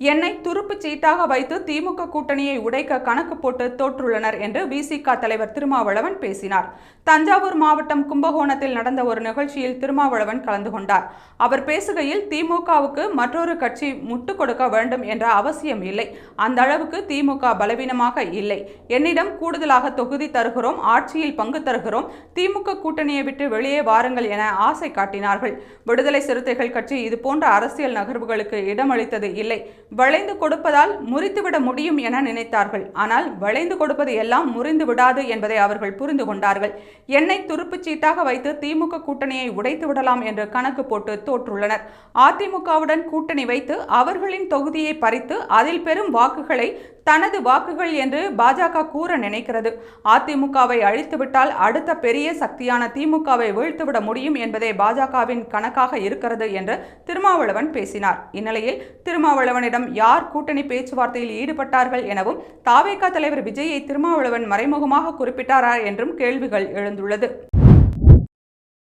என்னை துருப்பு சீட்டாக வைத்து திமுக கூட்டணியை உடைக்க கணக்கு போட்டு தோற்றுள்ளனர் என்று விசிக தலைவர் திருமாவளவன் பேசினார். தஞ்சாவூர் மாவட்டம் கும்பகோணத்தில் நடந்த ஒரு நிகழ்ச்சியில் திருமாவளவன் கலந்து கொண்டார். அவர் பேசுகையில் திமுகவுக்கு மற்றொரு கட்சி முட்டுக் கொடுக்க வேண்டும் என்ற அவசியம் இல்லை. அந்த அளவுக்கு திமுக பலவீனமாக இல்லை. என்னிடம் கூடுதலாக தொகுதி தருகிறோம் ஆட்சியில் பங்கு தருகிறோம். திமுக கூட்டணியை விட்டு வெளியே வாருங்கள் என ஆசை காட்டினார்கள். விடுதலை சிறுத்தைகள் கட்சி இதுபோன்ற அரசியல் நகர்வுகளுக்கு இடமளித்தது இல்லை. வளைந்து கொடுப்பதால் முறித்துவிட முடியும் என நினைத்தார்கள். ஆனால் வளைந்து கொடுப்பது எல்லாம் முறிந்து விடாது என்பதை அவர்கள் புரிந்து கொண்டார்கள். என்னை துருப்புச் சீட்டாக வைத்து திமுக கூட்டணியை உடைத்து விடலாம் என்று கணக்கு போட்டு தோற்றுள்ளனர். அதிமுகவுடன் கூட்டணி வைத்து அவர்களின் தொகுதியை பறித்து அதில் பெறும் வாக்குகளை தனது வாக்குகள் என்று பாஜக கூற நினைக்கிறது. அதிமுகவை அழித்துவிட்டால் அடுத்த பெரிய சக்தியான திமுகவை வீழ்த்துவிட முடியும் என்பதே பாஜகவின் கணக்காக இருக்கிறது என்று திருமாவளவன் பேசினார். இந்நிலையில் திருமாவளவனிடம் யார் கூட்டணி பேச்சுவார்த்தையில் ஈடுபட்டார்கள் எனவும் தாவேகா தலைவர் விஜயை திருமாவளவன் மறைமுகமாக குறிப்பிட்டாரா என்றும் கேள்விகள் எழுந்துள்ளது.